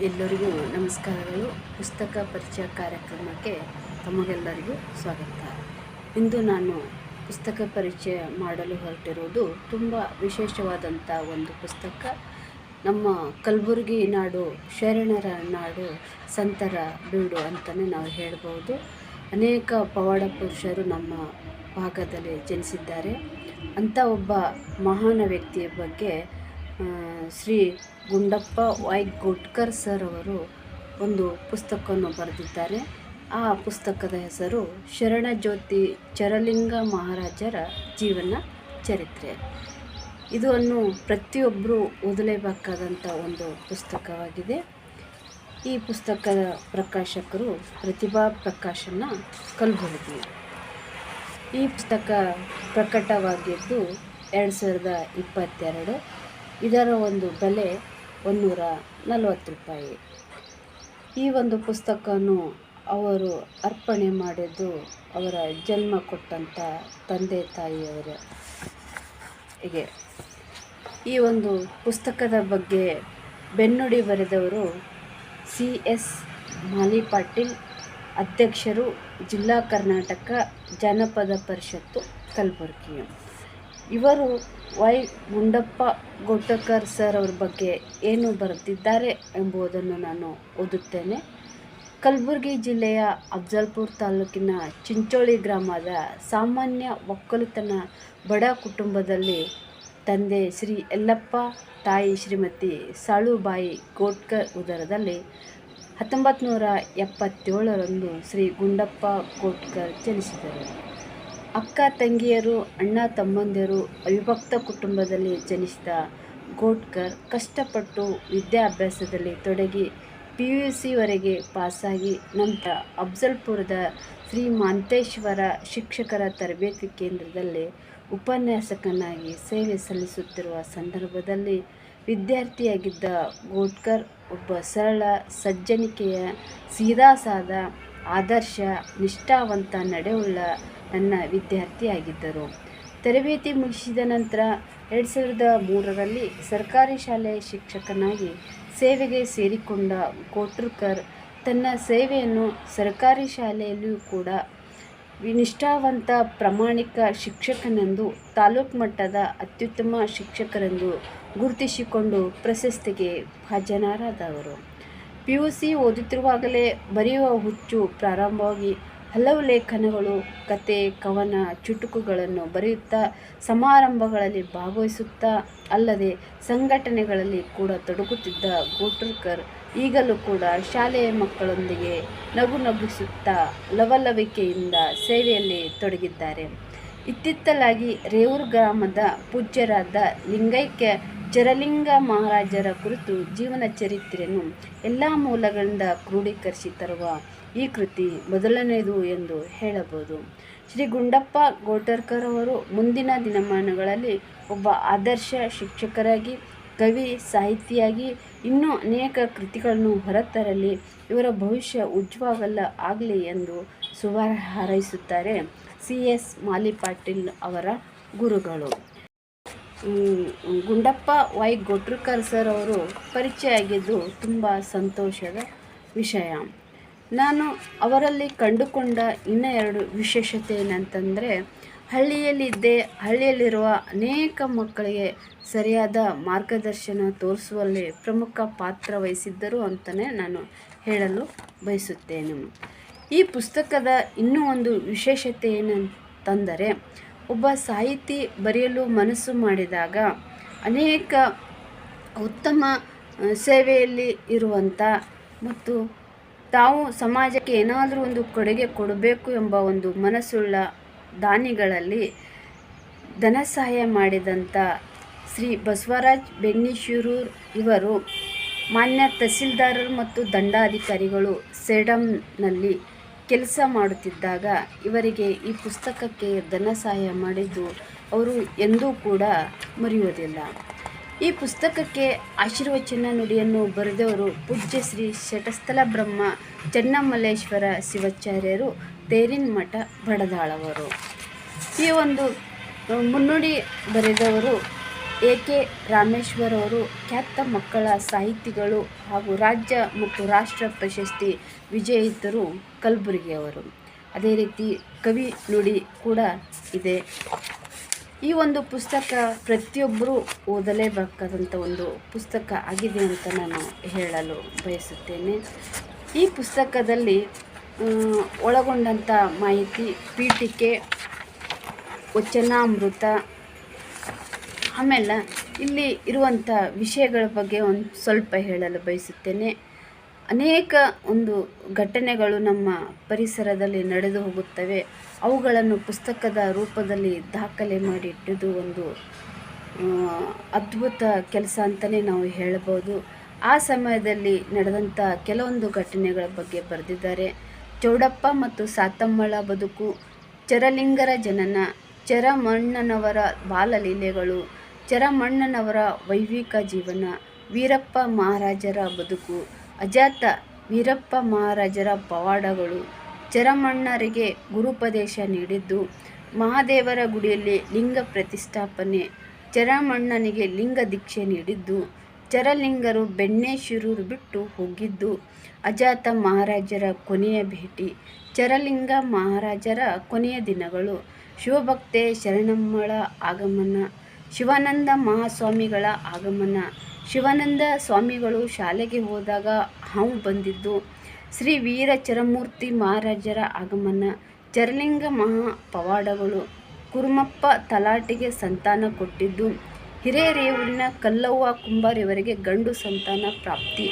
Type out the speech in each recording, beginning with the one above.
ಎಲ್ಲರಿಗೂ ನಮಸ್ಕಾರಗಳು. ಪುಸ್ತಕ ಪರಿಚಯ ಕಾರ್ಯಕ್ರಮಕ್ಕೆ ತಮಗೆಲ್ಲರಿಗೂ ಸ್ವಾಗತ. ಇಂದು ನಾನು ಪುಸ್ತಕ ಪರಿಚಯ ಮಾಡಲು ಹೊರಟಿರುವುದು ತುಂಬ ವಿಶೇಷವಾದಂಥ ಒಂದು ಪುಸ್ತಕ. ನಮ್ಮ ಕಲಬುರಗಿ ನಾಡು, ಶರಣರ ನಾಡು, ಸಂತರ ಬೀಡು ಅಂತಲೇ ನಾವು ಹೇಳ್ಬೋದು. ಅನೇಕ ಪವಾಡ ಪುರುಷರು ನಮ್ಮ ಭಾಗದಲ್ಲಿ ಜನಿಸಿದ್ದಾರೆ. ಅಂಥ ಒಬ್ಬ ಮಹಾನ್ ವ್ಯಕ್ತಿಯ ಬಗ್ಗೆ ಶ್ರೀ ಗುಂಡಪ್ಪ ವೈ ಗೋಟ್ಕರ್ ಸರ್ ಅವರು ಒಂದು ಪುಸ್ತಕವನ್ನು ಬರೆದಿದ್ದಾರೆ. ಆ ಪುಸ್ತಕದ ಹೆಸರು ಶರಣಜ್ಯೋತಿ ಚರಲಿಂಗ ಮಹಾರಾಜರ ಜೀವನ ಚರಿತ್ರೆ. ಇದನ್ನು ಪ್ರತಿಯೊಬ್ಬರೂ ಓದಲೇಬೇಕಾದಂಥ ಒಂದು ಪುಸ್ತಕವಾಗಿದೆ. ಈ ಪುಸ್ತಕದ ಪ್ರಕಾಶಕರು ಪ್ರತಿಭಾ ಪ್ರಕಾಶನ ಕಲಬುರಗಿ. ಈ ಪುಸ್ತಕ ಪ್ರಕಟವಾಗಿದ್ದು ಎರಡು ಸಾವಿರದ ಇಪ್ಪತ್ತೆರಡು. ಇದರ ಒಂದು ಬೆಲೆ ಒಂದೂರ ನಲವತ್ತು ರೂಪಾಯಿ. ಈ ಒಂದು ಪುಸ್ತಕವನ್ನು ಅವರು ಅರ್ಪಣೆ ಮಾಡಿದ್ದು ಅವರ ಜನ್ಮ ಕೊಟ್ಟಂಥ ತಂದೆ ತಾಯಿಯವರ. ಹೀಗೆ. ಈ ಒಂದು ಪುಸ್ತಕದ ಬಗ್ಗೆ ಬೆನ್ನುಡಿ ಬರೆದವರು ಸಿ ಎಸ್ ಮಾಲಿ ಪಾಟೀಲ್ ಅಧ್ಯಕ್ಷರು ಜಿಲ್ಲಾ ಕರ್ನಾಟಕ ಜನಪದ ಪರಿಷತ್ತು ಕಲಬುರಗಿ ಇವರು ವೈ ಗುಂಡಪ್ಪ ಗೊಟ್ಟಕರ್ ಸರ್ ಅವ್ರ ಬಗ್ಗೆ ಏನು ಬರೆದಿದ್ದಾರೆ ಎಂಬುದನ್ನು ನಾನು ಓದುತ್ತೇನೆ. ಕಲಬುರಗಿ ಜಿಲ್ಲೆಯ ಅಫ್ಜಲ್ಪುರ್ ತಾಲೂಕಿನ ಚಿಂಚೋಳಿ ಗ್ರಾಮದ ಸಾಮಾನ್ಯ ಒಕ್ಕಲುತನ ಬಡ ಕುಟುಂಬದಲ್ಲಿ ತಂದೆ ಶ್ರೀ ಎಲ್ಲಪ್ಪ ತಾಯಿ ಶ್ರೀಮತಿ ಸಾಳುಬಾಯಿ ಗೋಟ್ಕರ್ ಉದರದಲ್ಲಿ ಹತ್ತೊಂಬತ್ತು ನೂರ ಎಪ್ಪತ್ತೇಳರಂದು ಶ್ರೀ ಗುಂಡಪ್ಪ ಗೋಟ್ಕರ್ ಜನಿಸಿದರು. ಅಕ್ಕ ತಂಗಿಯರು, ಅಣ್ಣ ತಮ್ಮಂದಿರು, ಅವಿಭಕ್ತ ಕುಟುಂಬದಲ್ಲಿ ಜನಿಸಿದ ಗೋಟ್ಕರ್ ಕಷ್ಟಪಟ್ಟು ವಿದ್ಯಾಭ್ಯಾಸದಲ್ಲಿ ತೊಡಗಿ ಪಿ ಯು ಸಿವರೆಗೆ ಪಾಸಾಗಿ ನಂತರ ಅಫ್ಜಲ್ಪುರದ ಶ್ರೀ ಮಾಂತೇಶ್ವರ ಶಿಕ್ಷಕರ ತರಬೇತಿ ಕೇಂದ್ರದಲ್ಲಿ ಉಪನ್ಯಾಸಕನಾಗಿ ಸೇವೆ ಸಲ್ಲಿಸುತ್ತಿರುವ ಸಂದರ್ಭದಲ್ಲಿ ವಿದ್ಯಾರ್ಥಿಯಾಗಿದ್ದ ಗೋಟ್ಕರ್ ಒಬ್ಬ ಸರಳ, ಸಜ್ಜನಿಕೆಯ ಸೀದಾಸಾದ ಆದರ್ಶ, ನಿಷ್ಠಾವಂತ ನಡೆಯುಳ್ಳ ನನ್ನ ವಿದ್ಯಾರ್ಥಿಯಾಗಿದ್ದರು ತರಬೇತಿ ಮುಗಿಸಿದ ನಂತರ ಎರಡು ಸಾವಿರದ ಮೂರರಲ್ಲಿ ಸರ್ಕಾರಿ ಶಾಲೆಯ ಶಿಕ್ಷಕನಾಗಿ ಸೇವೆಗೆ ಸೇರಿಕೊಂಡ ಕೋಟ್ರಕರ್ ತನ್ನ ಸೇವೆಯನ್ನು ಸರ್ಕಾರಿ ಶಾಲೆಯಲ್ಲಿಯೂ ಕೂಡ ನಿಷ್ಠಾವಂತ ಪ್ರಾಮಾಣಿಕ ಶಿಕ್ಷಕನೆಂದು ತಾಲೂಕು ಮಟ್ಟದ ಅತ್ಯುತ್ತಮ ಶಿಕ್ಷಕರೆಂದು ಗುರುತಿಸಿಕೊಂಡು ಪ್ರಶಸ್ತಿಗೆ ಭಾಜನರಾದವರು. ಪಿ ಯು ಸಿ ಓದುತ್ತಿರುವಾಗಲೇ ಬರೆಯುವ ಹುಚ್ಚು ಪ್ರಾರಂಭವಾಗಿ ಹಲವು ಲೇಖನಗಳು, ಕತೆ, ಕವನ, ಚುಟುಕುಗಳನ್ನು ಬರೆಯುತ್ತಾ, ಸಮಾರಂಭಗಳಲ್ಲಿ ಭಾಗವಹಿಸುತ್ತಾ ಅಲ್ಲದೆ ಸಂಘಟನೆಗಳಲ್ಲಿ ಕೂಡ ತೊಡಗುತ್ತಿದ್ದ ಗೋಟುರ್ಕರ್ ಈಗಲೂ ಕೂಡ ಶಾಲೆಯ ಮಕ್ಕಳೊಂದಿಗೆ ನಗು ನಗಿಸುತ್ತಾ ಲವಲವಿಕೆಯಿಂದ ಸೇವೆಯಲ್ಲಿ ತೊಡಗಿದ್ದಾರೆ. ಇತ್ತಿತ್ತಲಾಗಿ ರೇವೂರು ಗ್ರಾಮದ ಪೂಜ್ಯರಾದ ಲಿಂಗೈಕ್ಯ ಚರಲಿಂಗ ಮಹಾರಾಜರ ಕುರಿತು ಜೀವನ ಚರಿತ್ರೆಯನ್ನು ಎಲ್ಲ ಮೂಲಗಳಿಂದ ಕ್ರೋಢೀಕರಿಸಿ ತರುವ ಈ ಕೃತಿ ಮೊದಲನೆಯದು ಎಂದು ಹೇಳಬಹುದು. ಶ್ರೀ ಗುಂಡಪ್ಪ ಗೋಟರ್ಕರ್ ಅವರು ಮುಂದಿನ ದಿನಮಾನಗಳಲ್ಲಿ ಒಬ್ಬ ಆದರ್ಶ ಶಿಕ್ಷಕರಾಗಿ, ಕವಿ, ಸಾಹಿತಿಯಾಗಿ ಇನ್ನೂ ಅನೇಕ ಕೃತಿಗಳನ್ನು ಹೊರತರಲಿ, ಇವರ ಭವಿಷ್ಯ ಉಜ್ವಲ ಆಗಲಿ ಎಂದು ಸುವಾರ ಹಾರೈಸುತ್ತಾರೆ ಸಿ ಎಸ್ ಮಾಲಿ ಪಾಟೀಲ್ ಅವರ ಗುರುಗಳು. ಗುಂಡಪ್ಪ ವೈ ಗೋಟ್ರಕರ್ ಸರ್ ಅವರು ಪರಿಚಯ ಆಗಿದ್ದು ತುಂಬ ಸಂತೋಷದ ವಿಷಯ. ನಾನು ಅವರಲ್ಲಿ ಕಂಡುಕೊಂಡ ಇನ್ನೂ ಎರಡು ವಿಶೇಷತೆ ಏನಂತಂದರೆ, ಹಳ್ಳಿಯಲ್ಲಿದ್ದೇ, ಹಳ್ಳಿಯಲ್ಲಿರುವ ಅನೇಕ ಮಕ್ಕಳಿಗೆ ಸರಿಯಾದ ಮಾರ್ಗದರ್ಶನ ತೋರಿಸುವಲ್ಲಿ ಪ್ರಮುಖ ಪಾತ್ರ ವಹಿಸಿದ್ದರು ಅಂತಲೇ ನಾನು ಹೇಳಲು ಬಯಸುತ್ತೇನೆ. ಈ ಪುಸ್ತಕದ ಇನ್ನೂ ಒಂದು ವಿಶೇಷತೆ ಏನಂತಂದರೆ, ಒಬ್ಬ ಸಾಹಿತಿ ಬರೆಯಲು ಮನಸ್ಸು ಮಾಡಿದಾಗ ಅನೇಕ ಉತ್ತಮ ಸೇವೆಯಲ್ಲಿ ಇರುವಂಥ ಮತ್ತು ತಾವು ಸಮಾಜಕ್ಕೆ ಏನಾದರೂ ಒಂದು ಕೊಡುಗೆ ಕೊಡಬೇಕು ಎಂಬ ಒಂದು ಮನಸ್ಸುಳ್ಳ ದಾನಿಗಳಲ್ಲಿ ಧನ ಸಹಾಯ ಮಾಡಿದಂಥ ಶ್ರೀ ಬಸವರಾಜ್ ಬೆನ್ನಿಶೂರೂರ್ ಇವರು ಮಾನ್ಯ ತಹಸೀಲ್ದಾರರು ಮತ್ತು ದಂಡಾಧಿಕಾರಿಗಳು ಸೇಡಂನಲ್ಲಿ ಕೆಲಸ ಮಾಡುತ್ತಿದ್ದಾಗ ಇವರಿಗೆ ಈ ಪುಸ್ತಕಕ್ಕೆ ಧನ ಸಹಾಯ ಮಾಡಿದ್ದು ಅವರು ಎಂದೂ ಕೂಡ ಮರೆಯುವುದಿಲ್ಲ ಈ ಪುಸ್ತಕಕ್ಕೆ ಆಶೀರ್ವಚನ ನುಡಿಯನ್ನು ಬರೆದವರು ಪೂಜ್ಯ ಶ್ರೀ ಶಟಸ್ಥಲ ಬ್ರಹ್ಮ ಚೆನ್ನಮಲ್ಲೇಶ್ವರ ಶಿವಾಚಾರ್ಯರು, ತೇರಿನ ಮಠ ಬಡದಾಳವರು. ಈ ಒಂದು ಮುನ್ನುಡಿ ಬರೆದವರು ಎ ಕೆ ರಾಮೇಶ್ವರ್ ಅವರು ಖ್ಯಾತ ಮಕ್ಕಳ ಸಾಹಿತಿಗಳು ಹಾಗೂ ರಾಜ್ಯ ಮತ್ತು ರಾಷ್ಟ್ರ ಪ್ರಶಸ್ತಿ ವಿಜೇತರು ಕಲಬುರಗಿಯವರು. ಅದೇ ರೀತಿ ಕವಿ ನುಡಿ ಕೂಡ ಇದೆ. ಈ ಒಂದು ಪುಸ್ತಕ ಪ್ರತಿಯೊಬ್ಬರೂ ಓದಲೇಬೇಕಾದಂಥ ಒಂದು ಪುಸ್ತಕ ಆಗಿದೆ ಅಂತ ನಾನು ಹೇಳಲು ಬಯಸುತ್ತೇನೆ. ಈ ಪುಸ್ತಕದಲ್ಲಿ ಒಳಗೊಂಡಂಥ ಮಾಹಿತಿ, ಪೀಠಿಕೆ, ವಚನಾಮೃತ, ಆಮೇಲೆ ಇಲ್ಲಿ ಇರುವಂಥ ವಿಷಯಗಳ ಬಗ್ಗೆ ಒಂದು ಸ್ವಲ್ಪ ಹೇಳಲು ಬಯಸುತ್ತೇನೆ. ಅನೇಕ ಒಂದು ಘಟನೆಗಳು ನಮ್ಮ ಪರಿಸರದಲ್ಲಿ ನಡೆದು ಹೋಗುತ್ತವೆ. ಅವುಗಳನ್ನು ಪುಸ್ತಕದ ರೂಪದಲ್ಲಿ ದಾಖಲೆ ಮಾಡಿ ಇಟ್ಟಿದ್ದು ಒಂದು ಅದ್ಭುತ ಕೆಲಸ ಅಂತಲೇ ನಾವು ಹೇಳಬಹುದು ಆ ಸಮಯದಲ್ಲಿ ನಡೆದಂಥ ಕೆಲವೊಂದು ಘಟನೆಗಳ ಬಗ್ಗೆ ಬರೆದಿದ್ದಾರೆ. ಚೌಡಪ್ಪ ಮತ್ತು ಸಾತಮ್ಮಳ ಬದುಕು, ಚರಲಿಂಗರ ಜನನ, ಚರಮಣ್ಣನವರ ಬಾಲಲೀಲೆಗಳು, ಚರಮಣ್ಣನವರ ವೈವಿಕ ಜೀವನ, ವೀರಪ್ಪ ಮಹಾರಾಜರ ಬದುಕು ಅಜಾತ ವೀರಪ್ಪ ಮಹಾರಾಜರ ಪವಾಡಗಳು ಚರಮಣ್ಣರಿಗೆ ಗುರುಪದೇಶ ನೀಡಿದ್ದು, ಮಹಾದೇವರ ಗುಡಿಯಲ್ಲಿ ಲಿಂಗ ಪ್ರತಿಷ್ಠಾಪನೆ ಚರಮಣ್ಣನಿಗೆ ಲಿಂಗ ದೀಕ್ಷೆ ನೀಡಿದ್ದು, ಚರಲಿಂಗರು ಬೆಣ್ಣೆಶಿರೂರು ಬಿಟ್ಟು ಹೋಗಿದ್ದು, ಅಜಾತ ಮಹಾರಾಜರ ಕೊನೆಯ ಭೇಟಿ, ಚರಲಿಂಗ ಮಹಾರಾಜರ ಕೊನೆಯ ದಿನಗಳು, ಶಿವಭಕ್ತೆ ಶರಣಮ್ಮಳ ಆಗಮನ, ಶಿವಾನಂದ ಮಹಾಸ್ವಾಮಿಗಳ ಆಗಮನ ಶಿವಾನಂದ ಸ್ವಾಮಿಗಳು ಶಾಲೆಗೆ ಹೋದಾಗ ಹಾವು ಬಂದಿದ್ದು. ಶ್ರೀ ವೀರ ಚರಮೂರ್ತಿ ಮಹಾರಾಜರ ಆಗಮನ. ಚರಲಿಂಗ ಮಹಾ ಪವಾಡಗಳು ಕುರುಮಪ್ಪ ತಲಾಟಿಗೆ ಸಂತಾನ ಕೊಟ್ಟಿದ್ದು. ಹಿರೇರೇವೂರಿನ ಕಲ್ಲವ್ವ ಕುಂಬಾರಿಯವರಿಗೆ ಗಂಡು ಸಂತಾನ ಪ್ರಾಪ್ತಿ.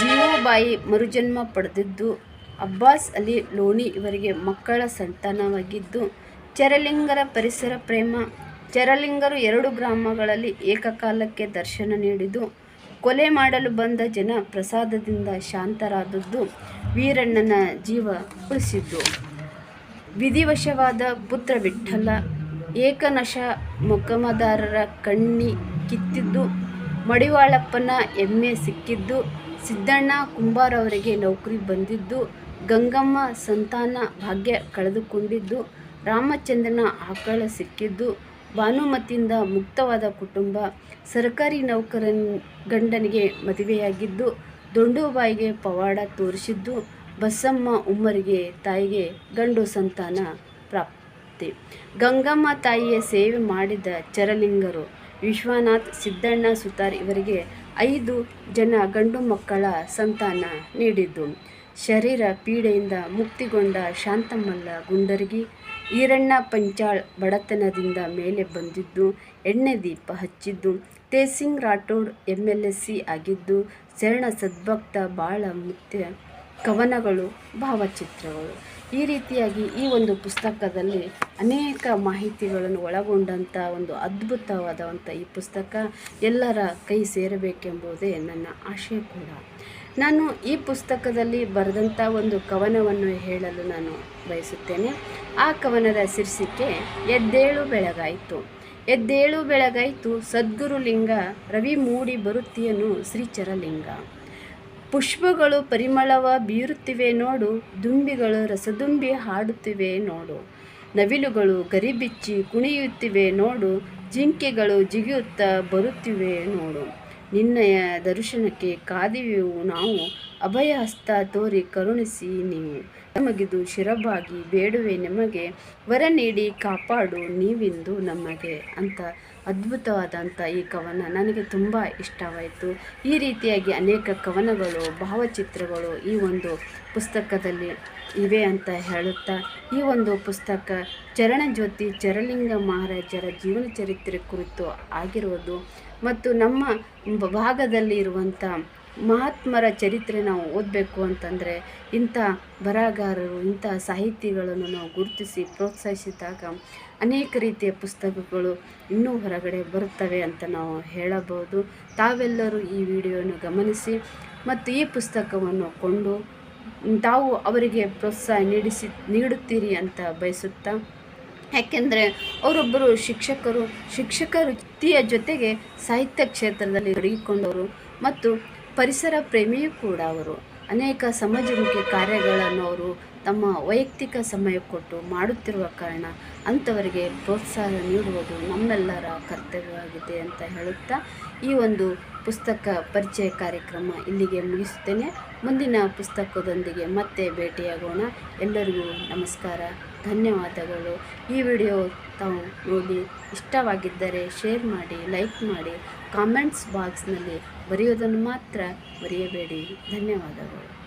ಜೀವಬಾಯಿ ಮರುಜನ್ಮ ಪಡೆದಿದ್ದು. ಅಬ್ಬಾಸ್ ಅಲಿ ಲೋಣಿ ಇವರಿಗೆ ಮಕ್ಕಳ ಸಂತಾನವಾಗಿದ್ದು. ಚರಲಿಂಗರ ಪರಿಸರ ಪ್ರೇಮ. ಚರಲಿಂಗರು ಎರಡು ಗ್ರಾಮಗಳಲ್ಲಿ ಏಕಕಾಲಕ್ಕೆ ದರ್ಶನ ನೀಡಿದ್ದು, ಕೊಲೆ ಮಾಡಲು ಬಂದ ಜನ ಪ್ರಸಾದದಿಂದ ಶಾಂತರಾದದ್ದು ವೀರಣ್ಣನ ಜೀವ ಉಳಿಸಿದ್ದು. ವಿಧಿವಶವಾದ ಪುತ್ರ ವಿಠಲ ಏಕನಶ ಮೊಕಮದಾರರ ಕಣ್ಣಿ ಕಿತ್ತಿದ್ದು, ಮಡಿವಾಳಪ್ಪನ ಎಮ್ಮೆ ಸಿಕ್ಕಿದ್ದು, ಸಿದ್ದಣ್ಣ ಕುಂಬಾರ್ ಅವರಿಗೆ ನೌಕರಿ ಬಂದಿದ್ದು, ಗಂಗಮ್ಮ ಸಂತಾನ ಭಾಗ್ಯ ಕಳೆದುಕೊಂಡಿದ್ದು, ರಾಮಚಂದ್ರನ ಆಕಳ ಸಿಕ್ಕಿದ್ದು ಭಾನುಮತಿಯಿಂದ ಮುಕ್ತವಾದ ಕುಟುಂಬ ಸರ್ಕಾರಿ ನೌಕರನ್ ಗಂಡನಿಗೆ ಮದುವೆಯಾಗಿದ್ದು, ದೊಂಡುಬಾಯಿಗೆ ಪವಾಡ ತೋರಿಸಿದ್ದು, ಬಸಮ್ಮ ಉಮ್ಮರಿಗೆ ತಾಯಿಗೆ ಗಂಡು ಸಂತಾನ ಪ್ರಾಪ್ತಿ. ಗಂಗಮ್ಮ ತಾಯಿಯ ಸೇವೆ ಮಾಡಿದ ಚರಲಿಂಗರು ವಿಶ್ವನಾಥ್ ಸಿದ್ದಣ್ಣ ಸುತಾರ್ ಇವರಿಗೆ ಐದು ಜನ ಗಂಡು ಮಕ್ಕಳ ಸಂತಾನ ನೀಡಿದ್ದು. ಶರೀರ ಪೀಡೆಯಿಂದ ಮುಕ್ತಿಗೊಂಡ ಶಾಂತಮಲ್ಲ ಗುಂಡರ್ಗಿ ಈರಣ್ಣ ಪಂಚಾಳ್ ಬಡತನದಿಂದ ಮೇಲೆ ಬಂದಿದ್ದು, ಎಣ್ಣೆ ದೀಪ ಹಚ್ಚಿದ್ದು Tesing Rathod M L S C ಆಗಿದ್ದು, ಶರಣ ಸದ್ಭಕ್ತ ಬಾಳ ಮುತ್ಯ ಕವನಗಳು, ಭಾವಚಿತ್ರಗಳು. ಈ ರೀತಿಯಾಗಿ ಈ ಒಂದು ಪುಸ್ತಕದಲ್ಲಿ ಅನೇಕ ಮಾಹಿತಿಗಳನ್ನು ಒಳಗೊಂಡಂಥ ಒಂದು ಅದ್ಭುತವಾದಂಥ ಈ ಪುಸ್ತಕ ಎಲ್ಲರ ಕೈ ಸೇರಬೇಕೆಂಬುದೇ ನನ್ನ ಆಶಯ ಕೂಡ. ನಾನು ಈ ಪುಸ್ತಕದಲ್ಲಿ ಬರೆದಂಥ ಒಂದು ಕವನವನ್ನು ಹೇಳಲು ನಾನು ಬಯಸುತ್ತೇನೆ. ಆ ಕವನದ ಶೀರ್ಷಿಕೆ, ಎದ್ದೇಳು ಬೆಳಗಾಯಿತು. ಎದ್ದೇಳು ಬೆಳಗಾಯಿತು ಸದ್ಗುರುಲಿಂಗ ರವಿ ಮೂಡಿ ಬರುತ್ತಿಯನು ಶ್ರೀಚರಲಿಂಗ. ಪುಷ್ಪಗಳು ಪರಿಮಳವ ಬೀರುತ್ತಿವೆ ನೋಡು, ದುಂಬಿಗಳು ರಸದುಂಬಿ ಹಾಡುತ್ತಿವೆ ನೋಡು. ನವಿಲುಗಳು ಗರಿಬಿಚ್ಚಿ ಕುಣಿಯುತ್ತಿವೆ ನೋಡು, ಜಿಂಕೆಗಳು ಜಿಗಿಯುತ್ತಾ ಬರುತ್ತಿವೆ ನೋಡು. ನಿನ್ನಯ ದರ್ಶನಕ್ಕೆ ಕಾದಿವೆವು ನಾವು. ಅಭಯ ಹಸ್ತ ತೋರಿ ಕರುಣಿಸಿ ನೀವು. ನಮಗಿದು ಶಿರಬಾಗಿ ಬೇಡುವೆ ನಿಮಗೆ. ವರ ನೀಡಿ ಕಾಪಾಡು ನೀವಿಂದು ನಮಗೆ. ಅಂತ ಅದ್ಭುತವಾದಂಥ ಈ ಕವನ ನನಗೆ ತುಂಬ ಇಷ್ಟವಾಯಿತು. ಈ ರೀತಿಯಾಗಿ ಅನೇಕ ಕವನಗಳು, ಭಾವಚಿತ್ರಗಳು ಈ ಒಂದು ಪುಸ್ತಕದಲ್ಲಿ ಇವೆ ಅಂತ ಹೇಳುತ್ತಾ, ಈ ಒಂದು ಪುಸ್ತಕ ಚರಣಜ್ಯೋತಿ ಚರಲಿಂಗ ಮಹಾರಾಜರ ಜೀವನ ಚರಿತ್ರೆ ಕುರಿತು ಆಗಿರುವುದು. ಮತ್ತು ನಮ್ಮ ಭಾಗದಲ್ಲಿ ಇರುವಂಥ ಮಹಾತ್ಮರ ಚರಿತ್ರೆ ನಾವು ಓದಬೇಕು ಅಂತಂದರೆ ಇಂಥ ಬರಹಗಾರರು, ಇಂಥ ಸಾಹಿತಿಗಳನ್ನು ನಾವು ಗುರುತಿಸಿ ಪ್ರೋತ್ಸಾಹಿಸಿದಾಗ ಅನೇಕ ರೀತಿಯ ಪುಸ್ತಕಗಳು ಇನ್ನೂ ಹೊರಗಡೆ ಬರುತ್ತವೆ ಅಂತ ನಾವು ಹೇಳಬಹುದು. ತಾವೆಲ್ಲರೂ ಈ ವಿಡಿಯೋವನ್ನು ಗಮನಿಸಿ ಮತ್ತು ಈ ಪುಸ್ತಕವನ್ನು ಕೊಂಡು ತಾವು ಅವರಿಗೆ ಪ್ರೋತ್ಸಾಹ ನೀಡಿಸಿ, ನೀಡುತ್ತೀರಿ ಅಂತ ಬಯಸುತ್ತಾ ಯಾಕೆಂದರೆ ಅವರೊಬ್ಬರು ಶಿಕ್ಷಕರು, ಶಿಕ್ಷಕ ವೃತ್ತಿಯ ಜೊತೆಗೆ ಸಾಹಿತ್ಯ ಕ್ಷೇತ್ರದಲ್ಲಿ ತೊಡಗಿಕೊಂಡವರು ಮತ್ತು ಪರಿಸರ ಪ್ರೇಮಿಯೂ ಕೂಡ ಅವರು. ಅನೇಕ ಸಮಾಜಮುಖಿ ಕಾರ್ಯಗಳನ್ನು ಅವರು ತಮ್ಮ ವೈಯಕ್ತಿಕ ಸಮಯ ಕೊಟ್ಟು ಮಾಡುತ್ತಿರುವ ಕಾರಣ ಅಂಥವರಿಗೆ ಪ್ರೋತ್ಸಾಹ ನೀಡುವುದು ನಮ್ಮೆಲ್ಲರ ಕರ್ತವ್ಯವಾಗಿದೆ ಅಂತ ಹೇಳುತ್ತಾ ಈ ಒಂದು ಪುಸ್ತಕ ಪರಿಚಯ ಕಾರ್ಯಕ್ರಮ ಇಲ್ಲಿಗೆ ಮುಗಿಸುತ್ತೇನೆ. ಮುಂದಿನ ಪುಸ್ತಕದೊಂದಿಗೆ ಮತ್ತೆ ಭೇಟಿಯಾಗೋಣ. ಎಲ್ಲರಿಗೂ ನಮಸ್ಕಾರ, ಧನ್ಯವಾದಗಳು. ಈ ವಿಡಿಯೋ ತಾವು ನೋಡಿ ಇಷ್ಟವಾಗಿದ್ದರೆ ಶೇರ್ ಮಾಡಿ, ಲೈಕ್ ಮಾಡಿ, ಕಾಮೆಂಟ್ಸ್ ಬಾಕ್ಸ್ನಲ್ಲಿ ಬರೆಯೋದನ್ನು ಮಾತ್ರ ಬರೆಯಬೇಡಿ ಧನ್ಯವಾದಗಳು.